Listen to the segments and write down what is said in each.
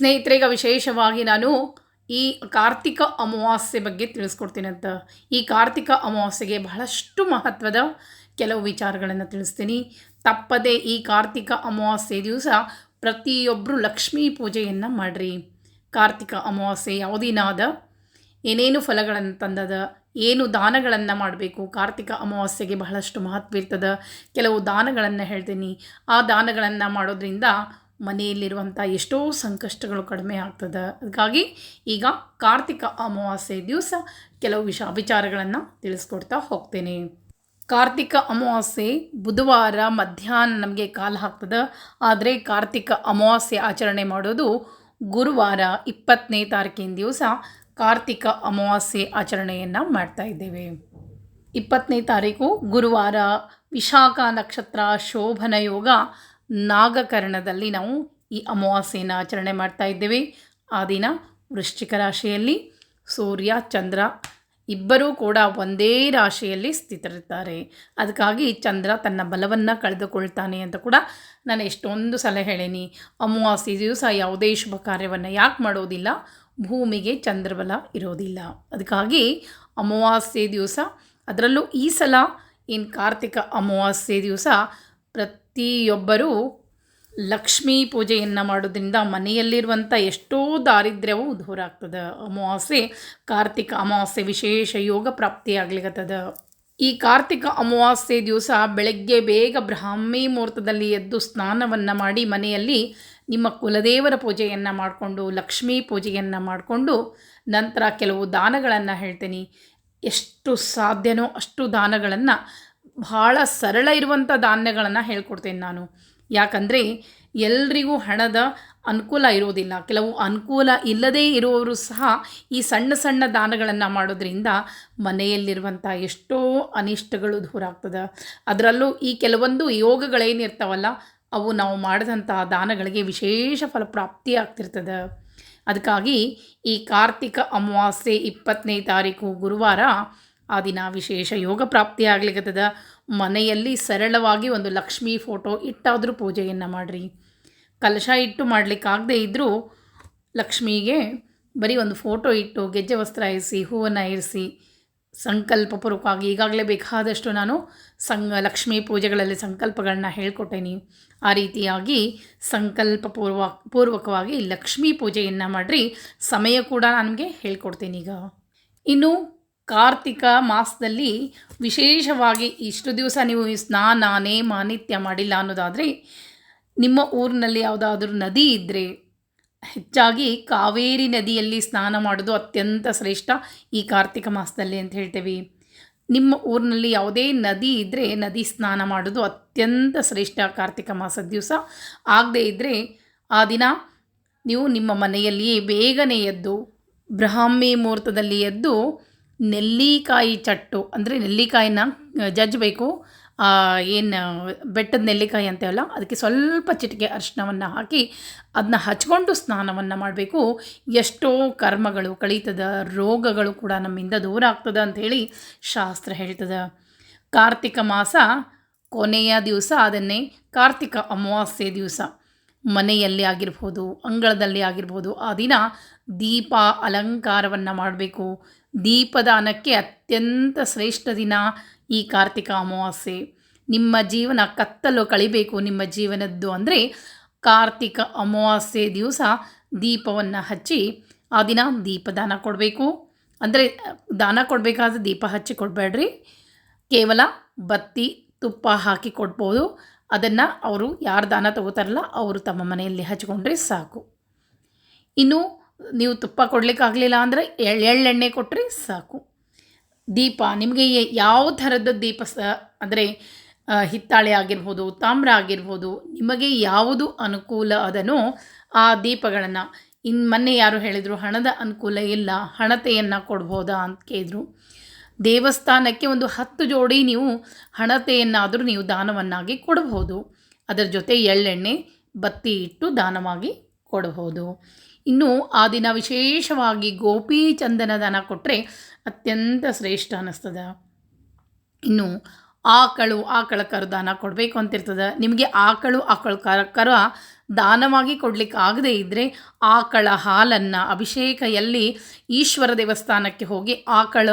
ಸ್ನೇಹಿತರೆ ಈಗ ವಿಶೇಷವಾಗಿ ನಾನು ಈ ಕಾರ್ತಿಕ ಅಮಾವಾಸ್ಯೆ ಬಗ್ಗೆ ತಿಳಿಸ್ಕೊಡ್ತೀನಿ ಅಂತ. ಈ ಕಾರ್ತಿಕ ಅಮಾವಾಸ್ಯೆಗೆ ಬಹಳಷ್ಟು ಮಹತ್ವದ ಕೆಲವು ವಿಚಾರಗಳನ್ನು ತಿಳಿಸ್ತೀನಿ. ತಪ್ಪದೆ ಈ ಕಾರ್ತಿಕ ಅಮಾವಾಸ್ಯೆ ದಿವಸ ಪ್ರತಿಯೊಬ್ಬರು ಲಕ್ಷ್ಮೀ ಪೂಜೆಯನ್ನು ಮಾಡಿರಿ. ಕಾರ್ತಿಕ ಅಮಾವಾಸ್ಯೆ ಯಾವ ದಿನ ಅದ? ಏನೇನು ಫಲಗಳನ್ನು ತಂದದ? ಏನು ದಾನಗಳನ್ನು ಮಾಡಬೇಕು? ಕಾರ್ತಿಕ ಅಮಾವಾಸ್ಯೆಗೆ ಬಹಳಷ್ಟು ಮಹತ್ವ ಇರ್ತದೆ. ಕೆಲವು ದಾನಗಳನ್ನು ಹೇಳ್ತೀನಿ. ಆ ದಾನಗಳನ್ನು ಮಾಡೋದ್ರಿಂದ ಮನೆಯಲ್ಲಿರುವಂಥ ಎಷ್ಟೋ ಸಂಕಷ್ಟಗಳು ಕಡಿಮೆ ಆಗ್ತದೆ. ಅದಕ್ಕಾಗಿ ಈಗ ಕಾರ್ತಿಕ ಅಮಾವಾಸ್ಯೆ ದಿವಸ ಕೆಲವು ವಿಷ, ವಿಚಾರಗಳನ್ನು ತಿಳಿಸ್ಕೊಡ್ತಾ ಹೋಗ್ತೇನೆ. ಕಾರ್ತಿಕ ಅಮಾವಾಸ್ಯೆ ಬುಧವಾರ ಮಧ್ಯಾಹ್ನ ನಮಗೆ ಕಾಲ ಹಾಕ್ತದೆ ಆದರೆ ಕಾರ್ತಿಕ ಅಮಾವಾಸ್ಯೆ ಆಚರಣೆ ಮಾಡೋದು ಗುರುವಾರ ಇಪ್ಪತ್ತನೇ ತಾರೀಕಿನ ದಿವಸ ಕಾರ್ತಿಕ ಅಮಾವಾಸ್ಯೆ ಆಚರಣೆಯನ್ನು ಮಾಡ್ತಾ ಇದ್ದೇವೆ. ಇಪ್ಪತ್ತನೇ ತಾರೀಕು ಗುರುವಾರ ವಿಶಾಖ ನಕ್ಷತ್ರ ಶೋಭನ ಯೋಗ ನಾಗಕರಣದಲ್ಲಿ ನಾವು ಈ ಅಮಾವಾಸ್ಯೆಯನ್ನು ಆಚರಣೆ ಮಾಡ್ತಾ ಇದ್ದೇವೆ. ಆ ದಿನ ವೃಶ್ಚಿಕ ರಾಶಿಯಲ್ಲಿ ಸೂರ್ಯ, ಚಂದ್ರ ಇಬ್ಬರೂ ಕೂಡ ಒಂದೇ ರಾಶಿಯಲ್ಲಿ ಸ್ಥಿತರಿದ್ದಾರೆ. ಅದಕ್ಕಾಗಿ ಚಂದ್ರ ತನ್ನ ಬಲವನ್ನು ಕಳೆದುಕೊಳ್ತಾನೆ ಅಂತ ಕೂಡ ನಾನು ಎಷ್ಟೊಂದು ಸಲಹೆ ಹೇಳೀನಿ. ಅಮಾವಾಸ್ಯೆ ದಿವಸ ಯಾವುದೇ ಶುಭ ಕಾರ್ಯವನ್ನು ಯಾಕೆ ಮಾಡೋದಿಲ್ಲ? ಭೂಮಿಗೆ ಚಂದ್ರಬಲ ಇರೋದಿಲ್ಲ. ಅದಕ್ಕಾಗಿ ಅಮಾವಾಸ್ಯೆ ದಿವಸ ಅದರಲ್ಲೂ ಈ ಸಲ ಏನು ಕಾರ್ತಿಕ ಅಮಾವಾಸ್ಯೆ ದಿವಸ ಪ್ರತಿಯೊಬ್ಬರೂ ಲಕ್ಷ್ಮೀ ಪೂಜೆಯನ್ನು ಮಾಡೋದ್ರಿಂದ ಮನೆಯಲ್ಲಿರುವಂಥ ಎಷ್ಟೋ ದಾರಿದ್ರ್ಯವೂ ದೂರ ಆಗ್ತದೆ ಅಮಾವಾಸ್ಯೆ, ಕಾರ್ತಿಕ ಅಮಾವಾಸ್ಯೆ ವಿಶೇಷ ಯೋಗ ಪ್ರಾಪ್ತಿಯಾಗ್ಲಿಕ್ಕತ್ತದ ಈ ಕಾರ್ತಿಕ ಅಮಾವಾಸ್ಯೆ ದಿವಸ ಬೆಳಗ್ಗೆ ಬೇಗ ಬ್ರಾಹ್ಮಿ ಮುಹೂರ್ತದಲ್ಲಿ ಎದ್ದು ಸ್ನಾನವನ್ನು ಮಾಡಿ ಮನೆಯಲ್ಲಿ ನಿಮ್ಮ ಕುಲದೇವರ ಪೂಜೆಯನ್ನು ಮಾಡಿಕೊಂಡು, ಲಕ್ಷ್ಮೀ ಪೂಜೆಯನ್ನು ಮಾಡಿಕೊಂಡು ನಂತರ ಕೆಲವು ದಾನಗಳನ್ನು ಹೇಳ್ತೀನಿ. ಎಷ್ಟು ಸಾಧ್ಯನೋ ಅಷ್ಟು ದಾನಗಳನ್ನು ಭಾಳ ಸರಳ ಇರುವಂಥ ಧಾನ್ಯಗಳನ್ನು ಹೇಳ್ಕೊಡ್ತೇನೆ ನಾನು. ಯಾಕಂದರೆ ಎಲ್ರಿಗೂ ಹಣದ ಅನುಕೂಲ ಇರೋದಿಲ್ಲ. ಕೆಲವು ಅನುಕೂಲ ಇಲ್ಲದೇ ಇರುವವರು ಸಹ ಈ ಸಣ್ಣ ಸಣ್ಣ ದಾನಗಳನ್ನು ಮಾಡೋದ್ರಿಂದ ಮನೆಯಲ್ಲಿರುವಂಥ ಎಷ್ಟೋ ಅನಿಷ್ಟಗಳು ದೂರ ಆಗ್ತದೆ. ಅದರಲ್ಲೂ ಈ ಕೆಲವೊಂದು ಯೋಗಗಳೇನಿರ್ತಾವಲ್ಲ, ಅವು ನಾವು ಮಾಡಿದಂಥ ದಾನಗಳಿಗೆ ವಿಶೇಷ ಫಲಪ್ರಾಪ್ತಿ ಆಗ್ತಿರ್ತದೆ. ಅದಕ್ಕಾಗಿ ಈ ಕಾರ್ತಿಕ ಅಮಾವಾಸ್ಯೆ ಇಪ್ಪತ್ತನೇ ತಾರೀಕು ಗುರುವಾರ ಆ ದಿನ ವಿಶೇಷ ಯೋಗ ಪ್ರಾಪ್ತಿ ಆಗ್ಲಿಕ್ಕತ್ತದ ಮನೆಯಲ್ಲಿ ಸರಳವಾಗಿ ಒಂದು ಲಕ್ಷ್ಮೀ ಫೋಟೋ ಇಟ್ಟಾದರೂ ಪೂಜೆಯನ್ನು ಮಾಡಿರಿ. ಕಲಶ ಇಟ್ಟು ಮಾಡಲಿಕ್ಕಾಗದೇ ಇದ್ದರೂ ಲಕ್ಷ್ಮಿಗೆ ಬರೀ ಒಂದು ಫೋಟೋ ಇಟ್ಟು ಗೆಜ್ಜೆ ವಸ್ತ್ರ ಇರಿಸಿ, ಹೂವನ್ನು ಇರಿಸಿ ಸಂಕಲ್ಪಪೂರ್ವಕವಾಗಿ ಈಗಾಗಲೇ ಬೇಕಾದಷ್ಟು ನಾನು ಸಂಗ ಲಕ್ಷ್ಮೀ ಪೂಜೆಗಳಲ್ಲಿ ಸಂಕಲ್ಪಗಳನ್ನ ಹೇಳ್ಕೊಟ್ಟೇನಿ. ಆ ರೀತಿಯಾಗಿ ಸಂಕಲ್ಪ ಪೂರ್ವ ಪೂರ್ವಕವಾಗಿ ಲಕ್ಷ್ಮೀ ಪೂಜೆಯನ್ನು ಮಾಡಿರಿ. ಸಮಯ ಕೂಡ ನನಗೆ ಹೇಳ್ಕೊಡ್ತೀನಿ ಈಗ ಇನ್ನು ಕಾರ್ತಿಕ ಮಾಸದಲ್ಲಿ ವಿಶೇಷವಾಗಿ ಇಷ್ಟು ದಿವಸ ನೀವು ಸ್ನಾನ, ನೇಮ, ನಿತ್ಯ ಮಾಡಿಲ್ಲ ಅನ್ನೋದಾದರೆ ನಿಮ್ಮ ಊರಿನಲ್ಲಿ ಯಾವುದಾದ್ರೂ ನದಿ ಇದ್ದರೆ ಹೆಚ್ಚಾಗಿ ಕಾವೇರಿ ನದಿಯಲ್ಲಿ ಸ್ನಾನ ಮಾಡೋದು ಅತ್ಯಂತ ಶ್ರೇಷ್ಠ ಈ ಕಾರ್ತಿಕ ಮಾಸದಲ್ಲಿ ಅಂತ ಹೇಳ್ತೇವೆ. ನಿಮ್ಮ ಊರಿನಲ್ಲಿ ಯಾವುದೇ ನದಿ ಇದ್ದರೆ ನದಿ ಸ್ನಾನ ಮಾಡೋದು ಅತ್ಯಂತ ಶ್ರೇಷ್ಠ ಕಾರ್ತಿಕ ಮಾಸದ ದಿವಸ. ಆಗದೇ ಇದ್ದರೆ ಆ ದಿನ ನೀವು ನಿಮ್ಮ ಮನೆಯಲ್ಲಿಯೇ ಬೇಗನೆ ಎದ್ದು ಬ್ರಾಹ್ಮಿ ಮುಹೂರ್ತದಲ್ಲಿ ಎದ್ದು ನೆಲ್ಲಿಕಾಯಿ ಚಟ್ಟು ಅಂದರೆ ನೆಲ್ಲಿಕಾಯಿನ ಜಜ್ಜಬೇಕು ಏನು ಬೆಟ್ಟದ ನೆಲ್ಲಿಕಾಯಿ ಅಂತೇವಲ್ಲ, ಅದಕ್ಕೆ ಸ್ವಲ್ಪ ಚಿಟಿಕೆ ಅರಿಶಿನವನ್ನು ಹಾಕಿ ಅದನ್ನ ಹಚ್ಕೊಂಡು ಸ್ನಾನವನ್ನು ಮಾಡಬೇಕು. ಎಷ್ಟೋ ಕರ್ಮಗಳು, ಕಳೀತದ ರೋಗಗಳು ಕೂಡ ನಮ್ಮಿಂದ ದೂರ ಆಗ್ತದೆ ಅಂಥೇಳಿ ಶಾಸ್ತ್ರ ಹೇಳ್ತದೆ. ಕಾರ್ತಿಕ ಮಾಸ ಕೊನೆಯ ದಿವಸ, ಅದನ್ನೇ ಕಾರ್ತಿಕ ಅಮಾವಾಸ್ಯೆ ದಿವಸ. ಮನೆಯಲ್ಲಿ ಆಗಿರ್ಬೋದು, ಅಂಗಳದಲ್ಲಿ ಆಗಿರ್ಬೋದು, ಆ ದಿನ ದೀಪ ಅಲಂಕಾರವನ್ನು ಮಾಡಬೇಕು. ದೀಪದಾನಕ್ಕೆ ಅತ್ಯಂತ ಶ್ರೇಷ್ಠ ದಿನ ಈ ಕಾರ್ತಿಕ ಅಮಾವಾಸ್ಯೆ. ನಿಮ್ಮ ಜೀವನ ಕತ್ತಲು ಕಳಿಬೇಕು, ನಿಮ್ಮ ಜೀವನದ್ದು ಅಂದರೆ ಕಾರ್ತಿಕ ಅಮಾವಾಸ್ಯೆ ದಿವಸ ದೀಪವನ್ನು ಹಚ್ಚಿ ಆ ದಿನ ದೀಪದಾನ ಕೊಡಬೇಕು. ಅಂದರೆ ದಾನ ಕೊಡಬೇಕಾದ್ರೆ ದೀಪ ಹಚ್ಚಿ ಕೊಡಬೇಡ್ರಿ. ಕೇವಲ ಬತ್ತಿ, ತುಪ್ಪ ಹಾಕಿ ಕೊಡ್ಬೋದು. ಅದನ್ನು ಅವರು ಯಾರು ದಾನ ತಗೋತಾರಲ್ಲ, ಅವರು ತಮ್ಮ ಮನೆಯಲ್ಲಿ ಹಚ್ಕೊಂಡ್ರೆ ಸಾಕು. ಇನ್ನು ನೀವು ತುಪ್ಪ ಕೊಡಲಿಕ್ಕಾಗಲಿಲ್ಲ ಅಂದರೆ ಎಳ್ಳೆಣ್ಣೆ ಕೊಟ್ಟರೆ ಸಾಕು. ದೀಪ, ನಿಮಗೆ ಯಾವ ಥರದ ದೀಪ ಸ, ಅಂದರೆ ಹಿತ್ತಾಳೆ ಆಗಿರ್ಬೋದು, ತಾಮ್ರ ಆಗಿರ್ಬೋದು, ನಿಮಗೆ ಯಾವುದು ಅನುಕೂಲ ಅದನ್ನೋ ಆ ದೀಪಗಳನ್ನು. ಇನ್ನು ಮೊನ್ನೆ ಯಾರು ಹೇಳಿದರು, ಹಣದ ಅನುಕೂಲ ಇಲ್ಲ, ಹಣತೆಯನ್ನು ಕೊಡ್ಬೋದಾ ಅಂತ ಕೇಳಿದರು. ದೇವಸ್ಥಾನಕ್ಕೆ ಒಂದು ಹತ್ತು ಜೋಡಿ ನೀವು ಹಣತೆಯನ್ನಾದರೂ ನೀವು ದಾನವನ್ನಾಗಿ ಕೊಡಬಹುದು ಅದರ ಜೊತೆ ಎಳ್ಳೆಣ್ಣೆ, ಬತ್ತಿ ಇಟ್ಟು ದಾನವಾಗಿ ಕೊಡಬಹುದು ಇನ್ನು ಆ ದಿನ ವಿಶೇಷವಾಗಿ ಗೋಪಿ ಚಂದನ ದಾನ ಕೊಟ್ಟರೆ ಅತ್ಯಂತ ಶ್ರೇಷ್ಠ ಅನ್ನಿಸ್ತದೆ. ಇನ್ನು ಆಕಳು ಆಕಳ ಕರು ದಾನ ಕೊಡಬೇಕು ಅಂತಿರ್ತದೆ. ನಿಮಗೆ ಆಕಳು ಆಕಳ ಕರ ಕರ ದಾನವಾಗಿ ಕೊಡಲಿಕ್ಕೆ ಆಗದೇ ಇದ್ದರೆ ಆಕಳ ಹಾಲನ್ನು ಅಭಿಷೇಕ ಎಲ್ಲಿ ಈಶ್ವರ ದೇವಸ್ಥಾನಕ್ಕೆ ಹೋಗಿ ಆಕಳ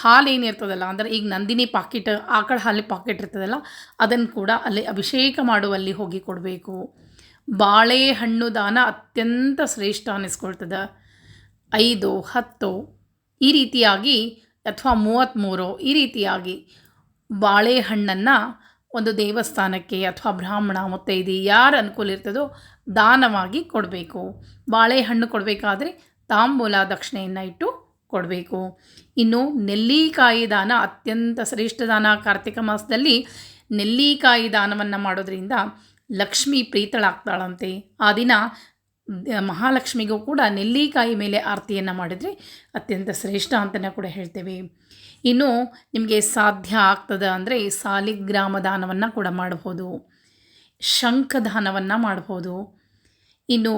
ಹಾಲೇನಿರ್ತದಲ್ಲ ಅಂದರೆ ಈಗ ನಂದಿನಿ ಪಾಕಿಟ್, ಆಕಳ ಹಾಲಿ ಪಾಕೆಟ್ ಇರ್ತದಲ್ಲ, ಅದನ್ನು ಕೂಡ ಅಲ್ಲಿ ಅಭಿಷೇಕ ಮಾಡುವಲ್ಲಿ ಹೋಗಿ ಕೊಡಬೇಕು. ಬಾಳೆಹಣ್ಣು ದಾನ ಅತ್ಯಂತ ಶ್ರೇಷ್ಠ ಅನ್ನಿಸ್ಕೊಳ್ತದೆ. ಐದು, ಹತ್ತು, ಈ ರೀತಿಯಾಗಿ ಅಥವಾ ಮೂವತ್ತ್ಮೂರು ಈ ರೀತಿಯಾಗಿ ಬಾಳೆಹಣ್ಣನ್ನು ಒಂದು ದೇವಸ್ಥಾನಕ್ಕೆ ಅಥವಾ ಬ್ರಾಹ್ಮಣ ಮುತ್ತೈದಿ ಯಾರು ಅನುಕೂಲ ಇರ್ತದೋ ದಾನವಾಗಿ ಕೊಡಬೇಕು. ಬಾಳೆಹಣ್ಣು ಕೊಡಬೇಕಾದ್ರೆ ತಾಂಬೂಲ ದಕ್ಷಿಣೆಯನ್ನು ಇಟ್ಟು ಕೊಡಬೇಕು. ಇನ್ನು ನೆಲ್ಲಿಕಾಯಿ ದಾನ ಅತ್ಯಂತ ಶ್ರೇಷ್ಠ ದಾನ ಕಾರ್ತಿಕ ಮಾಸದಲ್ಲಿ ನೆಲ್ಲಿಕಾಯಿ ದಾನವನ್ನು ಮಾಡೋದ್ರಿಂದ ಲಕ್ಷ್ಮಿ ಪ್ರೀತಳಾಗ್ತಾಳಂತೆ. ಆ ದಿನ ಮಹಾಲಕ್ಷ್ಮಿಗೂ ಕೂಡ ನೆಲ್ಲಿಕಾಯಿ ಮೇಲೆ ಆರತಿಯನ್ನು ಮಾಡಿದರೆ ಅತ್ಯಂತ ಶ್ರೇಷ್ಠ ಅಂತಲೇ ಕೂಡ ಹೇಳ್ತೇವೆ. ಇನ್ನು ನಿಮಗೆ ಸಾಧ್ಯ ಆಗ್ತದೆ ಅಂದರೆ ಸಾಲಿಗ್ರಾಮ ದಾನವನ್ನು ಕೂಡ ಮಾಡ್ಬೋದು. ಶಂಖದಾನವನ್ನು ಮಾಡ್ಬೋದು. ಇನ್ನು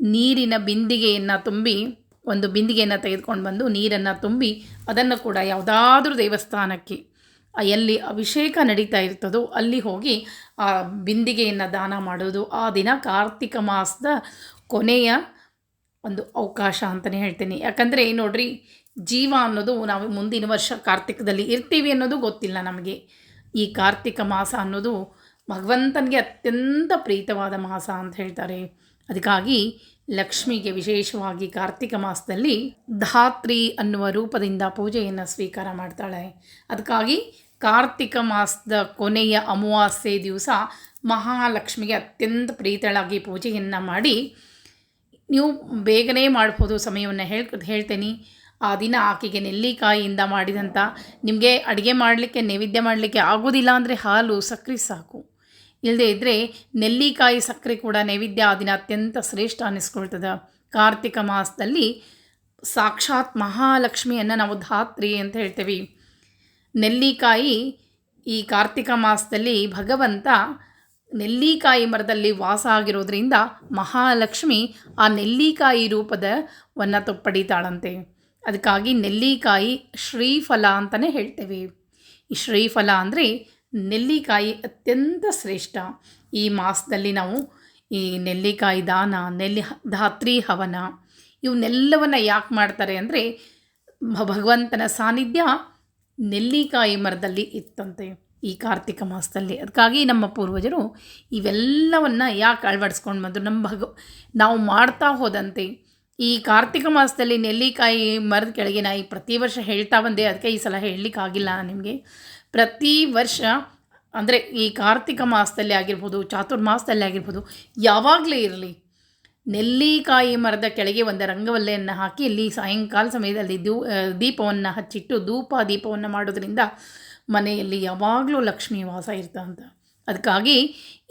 ನೀರಿನ ಬಿಂದಿಗೆಯನ್ನು ತುಂಬಿ, ಒಂದು ಬಿಂದಿಗೆಯನ್ನು ತೆಗೆದುಕೊಂಡು ಬಂದು ನೀರನ್ನು ತುಂಬಿ ಅದನ್ನು ಕೂಡ ಯಾವುದಾದ್ರೂ ದೇವಸ್ಥಾನಕ್ಕೆ ಎಲ್ಲಿ ಅಭಿಷೇಕ ನಡೀತಾ ಇರ್ತದೋ ಅಲ್ಲಿ ಹೋಗಿ ಆ ಬಿಂದಿಗೆಯನ್ನು ದಾನ ಮಾಡೋದು. ಆ ದಿನ ಕಾರ್ತಿಕ ಮಾಸದ ಕೊನೆಯ ಒಂದು ಅವಕಾಶ ಅಂತಲೇ ಹೇಳ್ತೀನಿ. ಯಾಕಂದರೆ ನೋಡ್ರಿ, ಜೀವ ಅನ್ನೋದು ನಾವು ಮುಂದಿನ ವರ್ಷ ಕಾರ್ತಿಕದಲ್ಲಿ ಇರ್ತೀವಿ ಅನ್ನೋದು ಗೊತ್ತಿಲ್ಲ ನಮಗೆ. ಈ ಕಾರ್ತಿಕ ಮಾಸ ಅನ್ನೋದು ಭಗವಂತನಿಗೆ ಅತ್ಯಂತ ಪ್ರೀತವಾದ ಮಾಸ ಅಂತ ಹೇಳ್ತಾರೆ. ಅದಕ್ಕಾಗಿ ಲಕ್ಷ್ಮಿಗೆ ವಿಶೇಷವಾಗಿ ಕಾರ್ತಿಕ ಮಾಸದಲ್ಲಿ ಧಾತ್ರಿ ಅನ್ನುವ ರೂಪದಿಂದ ಪೂಜೆಯನ್ನು ಸ್ವೀಕಾರ ಮಾಡ್ತಾಳೆ. ಅದಕ್ಕಾಗಿ ಕಾರ್ತಿಕ ಮಾಸದ ಕೊನೆಯ ಅಮಾವಾಸ್ಯೆ ದಿವಸ ಮಹಾಲಕ್ಷ್ಮಿಗೆ ಅತ್ಯಂತ ಪ್ರೀತಳಾಗಿ ಪೂಜೆಯನ್ನು ಮಾಡಿ, ನೀವು ಬೇಗನೆ ಮಾಡ್ಬೋದು ಸಮಯವನ್ನು ಹೇಳ್ ಹೇಳ್ತೇನೆ. ಆ ದಿನ ಆಕೆಗೆ ನೆಲ್ಲಿಕಾಯಿಯಿಂದ ಮಾಡಿದಂಥ ನಿಮಗೆ ಅಡುಗೆ ಮಾಡಲಿಕ್ಕೆ, ನೈವೇದ್ಯ ಮಾಡಲಿಕ್ಕೆ ಆಗೋದಿಲ್ಲ ಅಂದರೆ ಹಾಲು ಸಕ್ಕರೆ ಸಾಕು. ಇಲ್ಲದೇ ಇದ್ದರೆ ನೆಲ್ಲಿಕಾಯಿ ಸಕ್ಕರೆ ಕೂಡ ನೈವೇದ್ಯ ಆ ದಿನ ಅತ್ಯಂತ ಶ್ರೇಷ್ಠ ಅನ್ನಿಸ್ಕೊಳ್ತದೆ. ಕಾರ್ತಿಕ ಮಾಸದಲ್ಲಿ ಸಾಕ್ಷಾತ್ ಮಹಾಲಕ್ಷ್ಮಿಯನ್ನು ನಾವು ಧಾತ್ರಿ ಅಂತ ಹೇಳ್ತೇವೆ. ನೆಲ್ಲಿಕಾಯಿ ಈ ಕಾರ್ತಿಕ ಮಾಸದಲ್ಲಿ ಭಗವಂತ ನೆಲ್ಲಿಕಾಯಿ ಮರದಲ್ಲಿ ವಾಸ ಆಗಿರೋದ್ರಿಂದ ಮಹಾಲಕ್ಷ್ಮಿ ಆ ನೆಲ್ಲಿಕಾಯಿ ರೂಪದವನ್ನು ತ ಪಡಿತಾಳಂತೆ ಅದಕ್ಕಾಗಿ ನೆಲ್ಲಿಕಾಯಿ ಶ್ರೀಫಲ ಅಂತಲೇ ಹೇಳ್ತೇವೆ. ಈ ಶ್ರೀಫಲ ಅಂದರೆ ನೆಲ್ಲಿಕಾಯಿ ಅತ್ಯಂತ ಶ್ರೇಷ್ಠ. ಈ ಮಾಸದಲ್ಲಿ ನಾವು ಈ ನೆಲ್ಲಿಕಾಯಿ ದಾನ, ನೆಲ್ಲಿ ಧಾತ್ರಿ ಹವನ ಇವನ್ನೆಲ್ಲವನ್ನು ಯಾಕೆ ಮಾಡ್ತಾರೆ ಅಂದರೆ ಭಗವಂತನ ಸಾನ್ನಿಧ್ಯ ನೆಲ್ಲಿಕಾಯಿ ಮರದಲ್ಲಿ ಇತ್ತಂತೆ ಈ ಕಾರ್ತಿಕ ಮಾಸದಲ್ಲಿ. ಅದಕ್ಕಾಗಿ ನಮ್ಮ ಪೂರ್ವಜರು ಇವೆಲ್ಲವನ್ನು ಯಾಕೆ ಅಳವಡಿಸ್ಕೊಂಡು ಬಂದರು? ನಮ್ಮ ಭಗ, ನಾವು ಮಾಡ್ತಾ ಹೋದಂತೆ ಈ ಕಾರ್ತಿಕ ಮಾಸದಲ್ಲಿ ನೆಲ್ಲಿಕಾಯಿ ಮರದ ಕೆಳಗೆ ನಾ ಈ ಪ್ರತಿ ವರ್ಷ ಹೇಳ್ತಾ ಬಂದೆ. ಅದಕ್ಕೆ ಈ ಸಲ ಹೇಳಲಿಕ್ಕಾಗಿಲ್ಲ ನಿಮಗೆ. ಪ್ರತಿ ವರ್ಷ, ಅಂದರೆ ಈ ಕಾರ್ತಿಕ ಮಾಸದಲ್ಲಿ ಆಗಿರ್ಬೋದು, ಚಾತುರ್ಮಾಸದಲ್ಲಿ ಆಗಿರ್ಬೋದು, ಯಾವಾಗಲೇ ಇರಲಿ, ನೆಲ್ಲಿಕಾಯಿ ಮರದ ಕೆಳಗೆ ಒಂದು ರಂಗವಲ್ಲೆಯನ್ನು ಹಾಕಿ, ಇಲ್ಲಿ ಸಾಯಂಕಾಲ ಸಮಯದಲ್ಲಿ ದೂ ದೀಪವನ್ನು ಹಚ್ಚಿಟ್ಟು, ಧೂಪ ದೀಪವನ್ನು ಮಾಡೋದ್ರಿಂದ ಮನೆಯಲ್ಲಿ ಯಾವಾಗಲೂ ಲಕ್ಷ್ಮೀ ವಾಸ ಇರ್ತಂತ. ಅದಕ್ಕಾಗಿ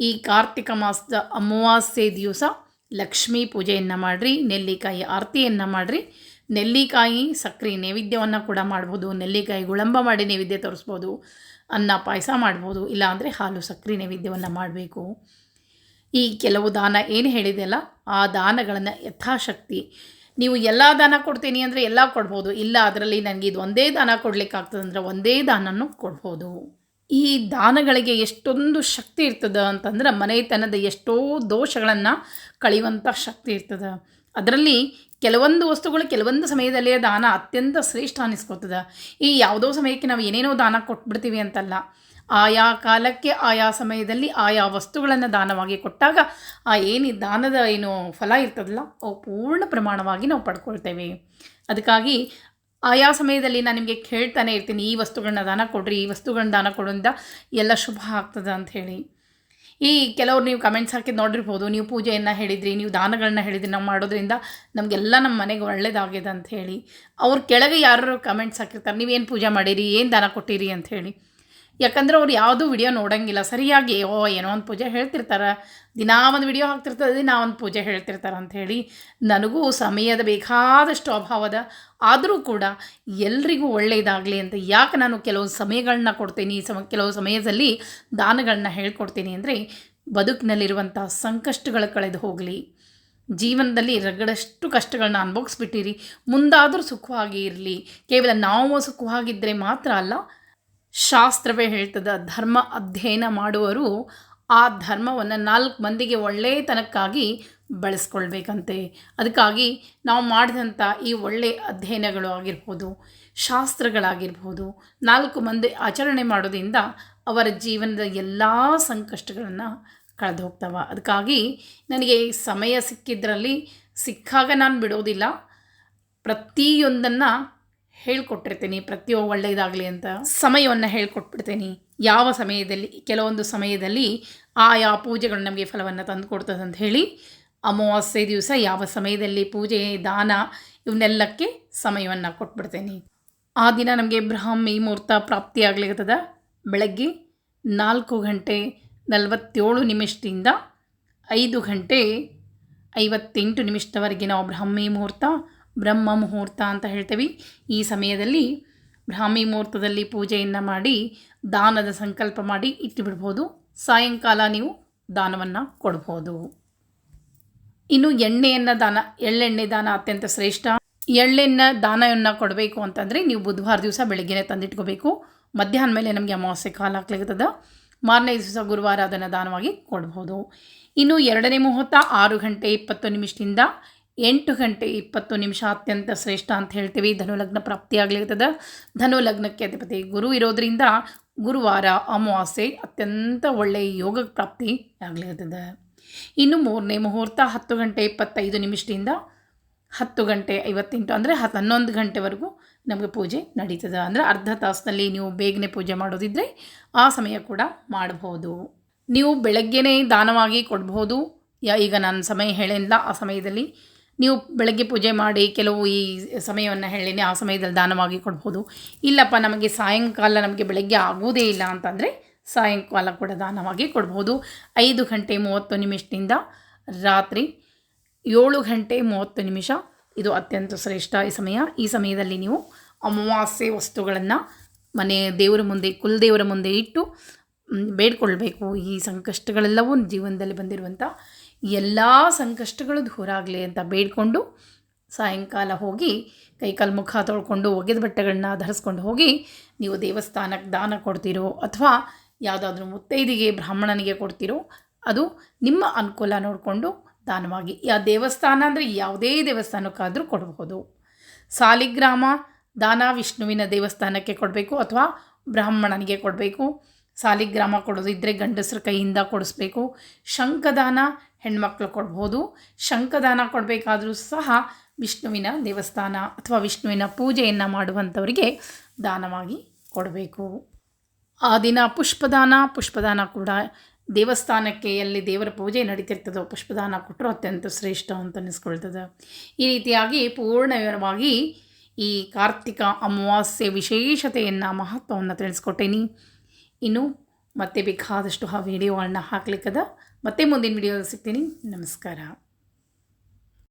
ಈ ಕಾರ್ತಿಕ ಮಾಸದ ಅಮಾವಾಸ್ಯೆ ದಿವಸ ಲಕ್ಷ್ಮೀ ಪೂಜೆಯನ್ನು ಮಾಡಿರಿ, ನೆಲ್ಲಿಕಾಯಿ ಆರತಿಯನ್ನು ಮಾಡಿರಿ. ನೆಲ್ಲಿಕಾಯಿ ಸಕ್ಕರೆ ನೈವೇದ್ಯವನ್ನು ಕೂಡ ಮಾಡ್ಬೋದು, ನೆಲ್ಲಿಕಾಯಿ ಗುಳಂಬ ಮಾಡಿ ನೈವೇದ್ಯ ತೋರಿಸ್ಬೋದು, ಅನ್ನ ಪಾಯಸ ಮಾಡ್ಬೋದು, ಇಲ್ಲಾಂದರೆ ಹಾಲು ಸಕ್ಕರೆ ನೈವೇದ್ಯವನ್ನು ಮಾಡಬೇಕು. ಈ ಕೆಲವು ದಾನ ಏನು ಹೇಳಿದೆಯಲ್ಲ ಆ ದಾನಗಳನ್ನು ಯಥಾಶಕ್ತಿ. ನೀವು ಎಲ್ಲ ದಾನ ಕೊಡ್ತೀನಿ ಅಂದರೆ ಎಲ್ಲ ಕೊಡ್ಬೋದು, ಇಲ್ಲ ಅದರಲ್ಲಿ ನನಗೆ ಇದು ಒಂದೇ ದಾನ ಕೊಡಲಿಕ್ಕಾಗ್ತದೆ ಅಂದರೆ ಒಂದೇ ದಾನನೂ ಕೊಡ್ಬೋದು. ಈ ದಾನಗಳಿಗೆ ಎಷ್ಟೊಂದು ಶಕ್ತಿ ಇರ್ತದೆ ಅಂತಂದ್ರೆ ಮನೆತನದ ಎಷ್ಟೋ ದೋಷಗಳನ್ನು ಕಳೆಯುವಂಥ ಶಕ್ತಿ ಇರ್ತದೆ. ಅದರಲ್ಲಿ ಕೆಲವೊಂದು ವಸ್ತುಗಳು ಕೆಲವೊಂದು ಸಮಯದಲ್ಲೇ ದಾನ ಅತ್ಯಂತ ಶ್ರೇಷ್ಠ ಅನ್ನಿಸ್ಕೊತದೆ ಈ ಯಾವುದೋ ಸಮಯಕ್ಕೆ ನಾವು ಏನೇನೋ ದಾನ ಕೊಟ್ಬಿಡ್ತೀವಿ ಅಂತಲ್ಲ, ಆಯಾ ಕಾಲಕ್ಕೆ ಆಯಾ ಸಮಯದಲ್ಲಿ ಆಯಾ ವಸ್ತುಗಳನ್ನು ದಾನವಾಗಿ ಕೊಟ್ಟಾಗ ಆ ಏನು ದಾನದ ಏನು ಫಲ ಇರ್ತದಲ್ಲ, ಅವು ಪೂರ್ಣ ಪ್ರಮಾಣವಾಗಿ ನಾವು ಪಡ್ಕೊಳ್ತೇವೆ. ಅದಕ್ಕಾಗಿ ಆಯಾ ಸಮಯದಲ್ಲಿ ನಾನು ನಿಮಗೆ ಕೇಳ್ತಾನೆ ಇರ್ತೀನಿ, ಈ ವಸ್ತುಗಳನ್ನ ದಾನ ಕೊಡ್ರಿ, ಈ ವಸ್ತುಗಳನ್ನ ದಾನ ಕೊಡೋದ್ರಿಂದ ಎಲ್ಲ ಶುಭ ಆಗ್ತದೆ ಅಂತ ಹೇಳಿ. ಈ ಕೆಲವರು ನೀವು ಕಮೆಂಟ್ಸ್ ಹಾಕಿದ್ದು ನೋಡಿರ್ಬೋದು, ನೀವು ಪೂಜೆಯನ್ನು ಹೇಳಿದ್ರಿ, ನೀವು ದಾನಗಳನ್ನ ಹೇಳಿದ್ರಿ, ನಾವು ಮಾಡೋದ್ರಿಂದ ನಮಗೆಲ್ಲ ನಮ್ಮ ಮನೆಗೆ ಒಳ್ಳೇದಾಗಿದೆ ಅಂತ ಹೇಳಿ. ಅವ್ರ ಕೆಳಗೆ ಯಾರು ಕಮೆಂಟ್ಸ್ ಹಾಕಿರ್ತಾರೆ, ನೀವೇನು ಪೂಜೆ ಮಾಡಿರಿ, ಏನು ದಾನ ಕೊಟ್ಟಿರಿ ಅಂತ ಹೇಳಿ. ಯಾಕಂದ್ರೆ ಅವ್ರು ಯಾವುದೂ ವಿಡಿಯೋ ನೋಡೋಂಗಿಲ್ಲ. ಸರಿಯಾಗಿ, ಓ, ಏನೋ ಒಂದು ಪೂಜೆ ಹೇಳ್ತಿರ್ತಾರೆ. ದಿನಾ ಒಂದು ವಿಡಿಯೋ ಹಾಕ್ತಿರ್ತದೆ, ದಿನಾ ಒಂದು ಪೂಜೆ ಹೇಳ್ತಿರ್ತಾರೆ ಅಂಥೇಳಿ ನನಗೂ ಸಮಯದ ಬೇಕಾದಷ್ಟು ಅಭಾವದ. ಆದರೂ ಕೂಡ ಎಲ್ರಿಗೂ ಒಳ್ಳೆಯದಾಗಲಿ ಅಂತ ಯಾಕೆ ನಾನು ಕೆಲವು ಸಮಯಗಳನ್ನ ಕೊಡ್ತೀನಿ, ಸಮ, ಕೆಲವು ಸಮಯದಲ್ಲಿ ದಾನಗಳನ್ನ ಹೇಳ್ಕೊಡ್ತೀನಿ ಅಂದರೆ ಬದುಕಿನಲ್ಲಿರುವಂಥ ಸಂಕಷ್ಟಗಳು ಕಳೆದು ಹೋಗಲಿ. ಜೀವನದಲ್ಲಿ ರಗಡಷ್ಟು ಕಷ್ಟಗಳನ್ನ ಅನುಭವಿಸ್ಬಿಟ್ಟಿರಿ. ಮುಂದಾದರೂ ಸುಖವಾಗಿ ಇರಲಿ. ಕೇವಲ ನಾವು ಸುಖವಾಗಿದ್ದರೆ ಮಾತ್ರ ಅಲ್ಲ ಶಾಸ್ತ್ರವೇ ಹೇಳ್ತದ, ಧರ್ಮ ಅಧ್ಯಯನ ಮಾಡುವರು ಆ ಧರ್ಮವನ್ನು ನಾಲ್ಕು ಮಂದಿಗೆ ಒಳ್ಳೆಯತನಕ್ಕಾಗಿ ಬಳಸ್ಕೊಳ್ಬೇಕಂತೆ. ಅದಕ್ಕಾಗಿ ನಾವು ಮಾಡಿದಂಥ ಈ ಒಳ್ಳೆಯ ಅಧ್ಯಯನಗಳು ಆಗಿರ್ಬೋದು, ಶಾಸ್ತ್ರಗಳಾಗಿರ್ಬೋದು, ನಾಲ್ಕು ಮಂದಿ ಆಚರಣೆ ಮಾಡೋದ್ರಿಂದ ಅವರ ಜೀವನದ ಎಲ್ಲ ಸಂಕಷ್ಟಗಳನ್ನು ಕಳೆದು ಹೋಗ್ತವ ಅದಕ್ಕಾಗಿ ನನಗೆ ಸಮಯ ಸಿಕ್ಕಿದ್ರಲ್ಲಿ ಸಿಕ್ಕಾಗ ನಾನು ಬಿಡೋದಿಲ್ಲ. ಪ್ರತಿಯೊಂದನ್ನು ಹೇಳ್ಕೊಟ್ಟಿರ್ತೀನಿ ಪ್ರತಿಯೊ ಒಳ್ಳೆಯದಾಗಲಿ ಅಂತ. ಸಮಯವನ್ನು ಹೇಳ್ಕೊಟ್ಬಿಡ್ತೀನಿ. ಯಾವ ಸಮಯದಲ್ಲಿ, ಕೆಲವೊಂದು ಸಮಯದಲ್ಲಿ ಆಯಾ ಪೂಜೆಗಳು ನಮಗೆ ಫಲವನ್ನು ತಂದು ಅಂತ ಹೇಳಿ, ಅಮಾವಾಸ್ಯೆ ದಿವಸ ಯಾವ ಸಮಯದಲ್ಲಿ ಪೂಜೆ, ದಾನ ಇವನ್ನೆಲ್ಲಕ್ಕೆ ಸಮಯವನ್ನು ಕೊಟ್ಬಿಡ್ತೀನಿ. ಆ ದಿನ ನಮಗೆ ಬ್ರಾಹ್ಮಿ ಮುಹೂರ್ತ ಪ್ರಾಪ್ತಿಯಾಗ್ಲಿರ್ತದ ಬೆಳಗ್ಗೆ ನಾಲ್ಕು ಗಂಟೆ ನಲವತ್ತೇಳು ನಿಮಿಷದಿಂದ ಐದು ಗಂಟೆ ಐವತ್ತೆಂಟು ನಿಮಿಷದವರೆಗೆ ನಾವು ಬ್ರಾಹ್ಮಿ ಮುಹೂರ್ತ ಬ್ರಹ್ಮ ಮುಹೂರ್ತ ಅಂತ ಹೇಳ್ತೀವಿ. ಈ ಸಮಯದಲ್ಲಿ ಬ್ರಾಹ್ಮಿ ಮುಹೂರ್ತದಲ್ಲಿ ಪೂಜೆಯನ್ನು ಮಾಡಿ, ದಾನದ ಸಂಕಲ್ಪ ಮಾಡಿ ಇಟ್ಟುಬಿಡ್ಬೋದು. ಸಾಯಂಕಾಲ ನೀವು ದಾನವನ್ನು ಕೊಡ್ಬೋದು. ಇನ್ನು ಎಣ್ಣೆಯನ್ನು ದಾನ, ಎಳ್ಳೆಣ್ಣೆ ದಾನ ಅತ್ಯಂತ ಶ್ರೇಷ್ಠ. ಎಳ್ಳೆಣ್ಣೆ ದಾನವನ್ನು ಕೊಡಬೇಕು ಅಂತಂದರೆ ನೀವು ಬುಧವಾರ ದಿವಸ ಬೆಳಗ್ಗೆನೇ ತಂದಿಟ್ಕೋಬೇಕು. ಮಧ್ಯಾಹ್ನ ಮೇಲೆ ನಮಗೆ ಅಮಾವಾಸ್ಯೆ ಕಾಲ ಹಾಕ್ಲಿರ್ತದ ಮಾರನೇ ದಿವಸ ಗುರುವಾರ ಅದನ್ನು ದಾನವಾಗಿ ಕೊಡ್ಬೋದು. ಇನ್ನು ಎರಡನೇ ಮುಹೂರ್ತ ಆರು ಗಂಟೆ ಇಪ್ಪತ್ತು ನಿಮಿಷದಿಂದ ಎಂಟು ಗಂಟೆ ಇಪ್ಪತ್ತು ನಿಮಿಷ ಅತ್ಯಂತ ಶ್ರೇಷ್ಠ ಅಂತ ಹೇಳ್ತೀವಿ. ಧನುಲಗ್ನ ಪ್ರಾಪ್ತಿಯಾಗ್ಲಿರ್ತದ. ಧನುಲಗ್ನಕ್ಕೆ ಅಧಿಪತಿ ಗುರು ಇರೋದ್ರಿಂದ ಗುರುವಾರ ಅಮಾವಾಸ್ಯೆ ಅತ್ಯಂತ ಒಳ್ಳೆಯ ಯೋಗ ಪ್ರಾಪ್ತಿ ಆಗ್ಲಿರ್ತದೆ. ಇನ್ನು ಮೂರನೇ ಮುಹೂರ್ತ ಹತ್ತು ಗಂಟೆ ಇಪ್ಪತ್ತೈದು ನಿಮಿಷದಿಂದ ಹತ್ತು ಗಂಟೆ ಐವತ್ತೆಂಟು ಅಂದರೆ ಹತ್ತು ಹನ್ನೊಂದು ಗಂಟೆವರೆಗೂ ನಮಗೆ ಪೂಜೆ ನಡೀತದೆ. ಅಂದರೆ ಅರ್ಧ ತಾಸಿನಲ್ಲಿ ನೀವು ಬೇಗನೆ ಪೂಜೆ ಮಾಡೋದಿದ್ದರೆ ಆ ಸಮಯ ಕೂಡ ಮಾಡಬಹುದು ನೀವು ಬೆಳಗ್ಗೆನೇ ದಾನವಾಗಿ ಕೊಡಬಹುದು ಈಗ ನಾನು ಸಮಯ ಹೇಳಿಲ್ಲ ಆ ಸಮಯದಲ್ಲಿ ನೀವು ಬೆಳಗ್ಗೆ ಪೂಜೆ ಮಾಡಿ ಕೆಲವು ಈ ಸಮಯವನ್ನು ಹೇಳಿನಿ ಆ ಸಮಯದಲ್ಲಿ ದಾನವಾಗಿ ಕೊಡ್ಬೋದು. ಇಲ್ಲಪ್ಪ, ನಮಗೆ ಸಾಯಂಕಾಲ ನಮಗೆ ಬೆಳಗ್ಗೆ ಆಗೋದೇ ಇಲ್ಲ ಅಂತಂದರೆ ಸಾಯಂಕಾಲ ಕೂಡ ದಾನವಾಗಿ ಕೊಡ್ಬೋದು. ಐದು ಗಂಟೆ ಮೂವತ್ತು ನಿಮಿಷದಿಂದ ರಾತ್ರಿ ಏಳು ಗಂಟೆ ಮೂವತ್ತು ನಿಮಿಷ. ಇದು ಅತ್ಯಂತ ಶ್ರೇಷ್ಠ ಈ ಸಮಯ. ಈ ಸಮಯದಲ್ಲಿ ನೀವು ಅಮಾವಾಸ್ಯೆ ವಸ್ತುಗಳನ್ನು ಮನೆ ದೇವರ ಮುಂದೆ, ಕುಲದೇವರ ಮುಂದೆ ಇಟ್ಟು ಬೇಡ್ಕೊಳ್ಬೇಕು. ಈ ಸಂಕಷ್ಟಗಳೆಲ್ಲವೂ ಜೀವನದಲ್ಲಿ ಬಂದಿರುವಂಥ ಎಲ್ಲ ಸಂಕಷ್ಟಗಳು ದೂರ ಆಗಲಿ ಅಂತ ಬೇಡಿಕೊಂಡು ಸಾಯಂಕಾಲ ಹೋಗಿ ಕೈಕಾಲು ಮುಖ ತೊಳ್ಕೊಂಡು ಒಗೆದ ಬಟ್ಟೆಗಳನ್ನ ಧರಿಸ್ಕೊಂಡು ಹೋಗಿ ನೀವು ದೇವಸ್ಥಾನಕ್ಕೆ ದಾನ ಕೊಡ್ತೀರೋ ಅಥವಾ ಯಾವುದಾದ್ರೂ ಮುತ್ತೈದಿಗೆ ಬ್ರಾಹ್ಮಣನಿಗೆ ಕೊಡ್ತೀರೋ ಅದು ನಿಮ್ಮ ಅನುಕೂಲ ನೋಡಿಕೊಂಡು ದಾನವಾಗಿ ಯಾ ದೇವಸ್ಥಾನ ಅಂದರೆ ಯಾವುದೇ ದೇವಸ್ಥಾನಕ್ಕಾದರೂ ಕೊಡಬಹುದು ಸಾಲಿಗ್ರಾಮ ದಾನ ವಿಷ್ಣುವಿನ ದೇವಸ್ಥಾನಕ್ಕೆ ಕೊಡಬೇಕು ಅಥವಾ ಬ್ರಾಹ್ಮಣನಿಗೆ ಕೊಡಬೇಕು. ಸಾಲಿಗ್ರಾಮ ಕೊಡೋದಿದ್ದರೆ ಗಂಡಸರ ಕೈಯಿಂದ ಕೊಡಿಸ್ಬೇಕು. ಶಂಖದಾನ ಹೆಣ್ಮಕ್ಳು ಕೊಡ್ಬೋದು, ಶಂಖದಾನ ಕೊಡಬೇಕಾದರೂ ಸಹ ವಿಷ್ಣುವಿನ ದೇವಸ್ಥಾನ ಅಥವಾ ವಿಷ್ಣುವಿನ ಪೂಜೆಯನ್ನು ಮಾಡುವಂಥವರಿಗೆ ದಾನವಾಗಿ ಕೊಡಬೇಕು. ಆ ದಿನ ಪುಷ್ಪದಾನ ಪುಷ್ಪದಾನ ಕೂಡ ದೇವಸ್ಥಾನಕ್ಕೆ ಎಲ್ಲಿ ದೇವರ ಪೂಜೆ ನಡೀತಿರ್ತದೋ ಪುಷ್ಪದಾನ ಕೊಟ್ಟರು ಅತ್ಯಂತ ಶ್ರೇಷ್ಠ ಅಂತ ಅನ್ನಿಸ್ಕೊಳ್ತದೆ ಈ ರೀತಿಯಾಗಿ ಪೂರ್ಣವಾಗಿ ಈ ಕಾರ್ತಿಕ ಅಮಾವಾಸ್ಯೆ ವಿಶೇಷತೆಯನ್ನು ಮಹತ್ವವನ್ನು ತಿಳಿಸ್ಕೊಟ್ಟೇನಿ. ಇನ್ನು ಮತ್ತೆ ಬೇಕಾದಷ್ಟು ಆ ವಿಡಿಯೋಗಳನ್ನ ಹಾಕ್ಲಿಕ್ಕದ ಮತ್ತೆ ಮುಂದಿನ ವಿಡಿಯೋ ಸಿಗ್ತೀನಿ. ನಮಸ್ಕಾರ.